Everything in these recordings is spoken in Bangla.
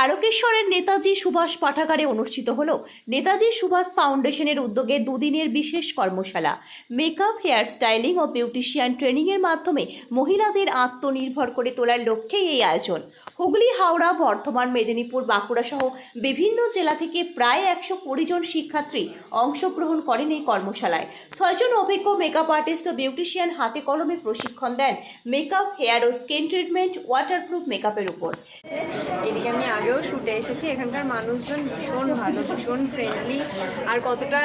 তারকেশ্বরের নেতাজি সুভাষ পাঠাগারে অনুষ্ঠিত হল নেতাজি সুভাষ ফাউন্ডেশনের উদ্যোগে দুদিনের বিশেষ কর্মশালা। মেকআপ, হেয়ার স্টাইলিং ও বিউটিশিয়ান ট্রেনিংয়ের মাধ্যমে মহিলাদের আত্মনির্ভর করে তোলার লক্ষ্যেই এই আয়োজন। হুগলি, হাওড়া, বর্ধমান, মেদিনীপুর, বাঁকুড়া সহ বিভিন্ন জেলা থেকে প্রায় একশো কুড়ি জন শিক্ষার্থী অংশগ্রহণ করেন এই কর্মশালায়। ছয়জন অভিজ্ঞ মেকআপ আর্টিস্ট ও বিউটিশিয়ান হাতে কলমে প্রশিক্ষণ দেন মেকআপ, হেয়ার ও স্কিন ট্রিটমেন্ট, ওয়াটারপ্রুফ মেকআপের উপর। এদিকে আমি আগেও শুটে এসেছি এখানকার মানুষজন ভীষণ ভালো ভীষণ ফ্রেন্ডলি আর কতটা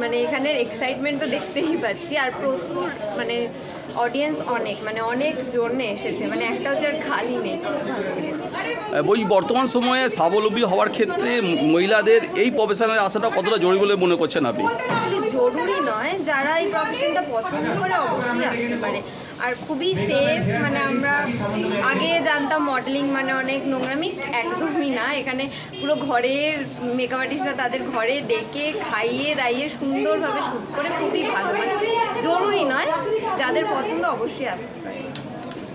মানে এখানের এক্সাইটমেন্ট তো দেখতেই পাচ্ছি আর প্রচুর মানে অডিয়েন্স অনেক মানে অনেক জনে এসেছে মানে একটা হচ্ছে আর খালি নেই ওই বর্তমান সময়ে স্বাবলম্বী হওয়ার ক্ষেত্রে মহিলাদের এই প্রফেশনে আসাটা কতটা জরুরি বলে মনে করছেন আপনি? জরুরি নয় যারা এই প্রফেশনটা পছন্দ করে অবশ্যই আসতে পারে। আর খুবই সেফ মানে আমরা আগে জানতাম মডেলিং মানে অনেক নোংরামি একদমই না। এখানে পুরো ঘরের মেকআপ আর্টিস্টরা তাদের ঘরে ডেকে খাইয়ে দাইয়ে সুন্দরভাবে শ্যুট করে খুবই ভালো। মানে জরুরি নয় যাদের পছন্দ অবশ্যই আসতে পারে।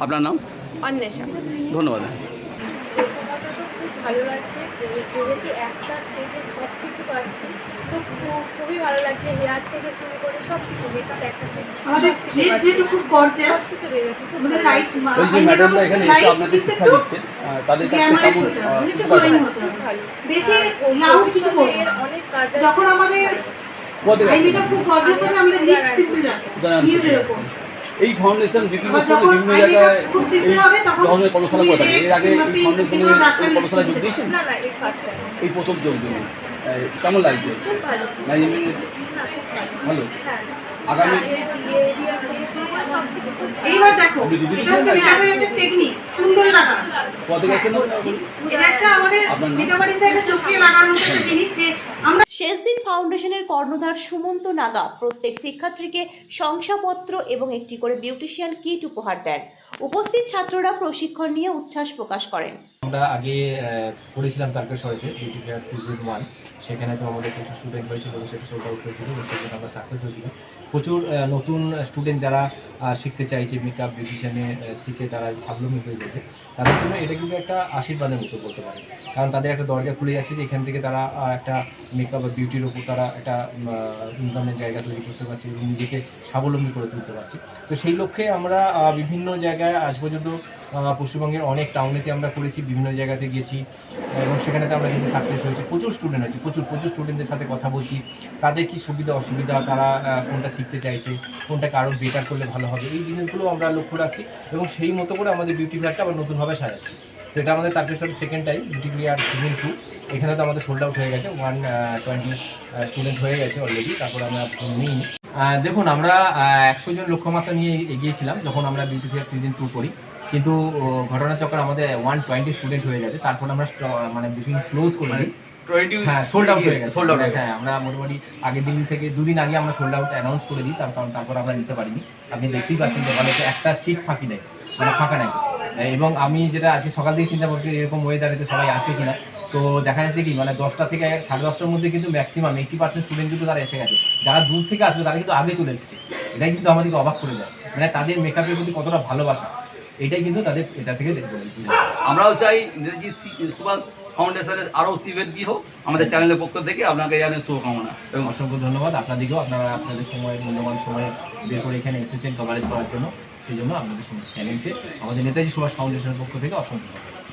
আপনার নাম? অন্বেষা। ধন্যবাদ। খুব ভালো লাগছে যে যেহেতু একটা স্টেজে সব কিছু পাচ্ছি তো খুব- খুবই ভালো লাগছে হেয়ার থেকে শুরু করে সব কিছু মেকআপ একটা আমাদের ড্রেস যেহেতু খুব গর্জিয়াস সবকিছু পেয়ে গেছি আমাদের লাইট ওই যে ম্যাডামরা এখানে এসে আপনাদের শিক্ষা দিচ্ছেন তাদের কাছে কেমন? হতে হবে আহ, একটু গ্লোয়িং হতে। হবে বেশি লাউড কিছু করব অনেক কাজ যখন আমাদের খুব গর্জিয়াস হবে আমাদের লিপ সিম্পল থেকে উপর আসছেন। এই ফাউন্ডেশন বিভিন্ন বিভিন্ন জায়গায় ধরনের কর্মশালা করে থাকে। এর আগে এই কর্মশালা যোগ দিয়েছেন এই প্রথম যোগ এই, কেমন লাগছে? ভালো। ম্যানেজমেন্ট না খুব ভালো। ভালো? হ্যাঁ। আগামী। এইবার দেখো এটা হচ্ছে মেকআপের একটা টেকনিক সুন্দর লাগা। এটা একটা আমাদের একটা চোখে মতো জিনিস যে আমরা শেষ দিন ফাউন্ডেশনের কর্ণধার সুমন্ত নাগা প্রত্যেক শিক্ষার্থীকে শংসাপত্র এবং একটি করে বিউটিশিয়ান কিট উপহার দেন। উপস্থিত ছাত্ররা প্রশিক্ষণ নিয়ে উচ্ছ্বাস প্রকাশ করেন। আমরা আগে করেছিলাম তারকেশ্বরেতে বিউটি ফেয়ার সিজন ওয়ান সেখানে তো আমাদের প্রচুর স্টুডেন্ট হয়েছিল এবং সেটা সোল্ড আউট হয়েছিল এবং সেখানে আমরা সাকসেস হয়েছিল। প্রচুর নতুন স্টুডেন্ট যারা শিখতে চাইছে মেকআপ বিউটিশিয়ানে শিখে তারা স্বাবলম্বী হয়ে গেছে। তাদের জন্য এটা কিন্তু একটা আশীর্বাদের মতো বলতে পারে কারণ তাদের একটা দরজা খুলে যাচ্ছে যে এখান থেকে তারা একটা মেকআপ বা বিউটির ওপর তারা একটা ইনকামের জায়গা তৈরি করতে পারছে এবং নিজেকে স্বাবলম্বী করে তুলতে পারছে। তো সেই লক্ষ্যে আমরা বিভিন্ন জায়গায় আজ পর্যন্ত পশ্চিমবঙ্গের অনেক টাউনেতে আমরা করেছি, বিভিন্ন জায়গাতে গেছি, এবং সেখানেতে আমরা কিন্তু সাকসেস হয়েছি। প্রচুর স্টুডেন্ট আছে, প্রচুর প্রচুর স্টুডেন্টদের সাথে কথা বলছি। তাদের কি সুবিধা, অসুবিধা, তারা কোনটা শিখতে চাইছে, কোনটাকে আরও বেটার করলে ভালো হবে, এই জিনিসগুলো আমরা লক্ষ্য রাখছি, এবং সেই মতো করে আমাদের বিউটি ফেয়ারটা আবার নতুনভাবে সাজাচ্ছি। তো এটা আমাদের তারকেশ্বরের second time beauty fair season two এখানে তো আমাদের সোল্ড আউট হয়ে গেছে ওয়ান টোয়েন্টি স্টুডেন্ট হয়ে গেছে অলরেডি তারপর আমরা নেই দেখুন আমরা একশো জন লক্ষ্যমাত্রা নিয়ে এগিয়েছিলাম যখন আমরা বিউটি ফেয়ার সিজন টু করি। কিন্তু ঘটনাচক্র আমাদের ওয়ান টোয়েন্টি স্টুডেন্ট হয়ে গেছে। তারপর আমরা মানে বুকিং ক্লোজ করে। দিই হ্যাঁ সোল্ড আউট হয়ে গেছে। সোল্ড আউট হ্যাঁ আমরা মোটামুটি আগের দিন থেকে দুদিন আগে আমরা সোল্ড আউট অ্যানাউন্স করে দিই। তার কারণ তারপর আমরা নিতে পারিনি। আপনি দেখতেই পাচ্ছেন যে ওখানে একটা সিট ফাঁকি নেই। মানে ফাঁকা নেই। এবং আমি যেটা আজকে সকাল থেকে চিন্তা করছি এরকম ওয়েদারেতে সবাই আসবে কিনা তো দেখা যাচ্ছে কি মানে দশটা থেকে সাড়ে দশটার মধ্যে কিন্তু ম্যাক্সিমাম এইটি পার্সেন্ট স্টুডেন্ট কিন্তু তারা এসে গেছে। যারা দূর থেকে আসবে তারা কিন্তু আগে চলে এসেছে। এটাই কিন্তু আমাদেরকে অবাক করে দেয়। মানে তাদের মেকআপের প্রতি কতটা ভালোবাসা এটাই কিন্তু তাদের এটা থেকে আমরাও চাই নেতাজি সুভাষ ফাউন্ডেশনের আরও সিভেদ হোক আমাদের চ্যানেলের পক্ষ থেকে আপনাকে জানেন শুভকামনা এবং অসংখ্য ধন্যবাদ। আপনাদেরকেও আপনারা আপনাদের সময় মূল্যবান সময় বের করে এখানে এসেছেন কভারেজ করার জন্য। সেই জন্য আপনাদের চ্যানেলকে আমাদের নেতাজি সুভাষ ফাউন্ডেশনের পক্ষ থেকে অসংখ্য ধন্যবাদ।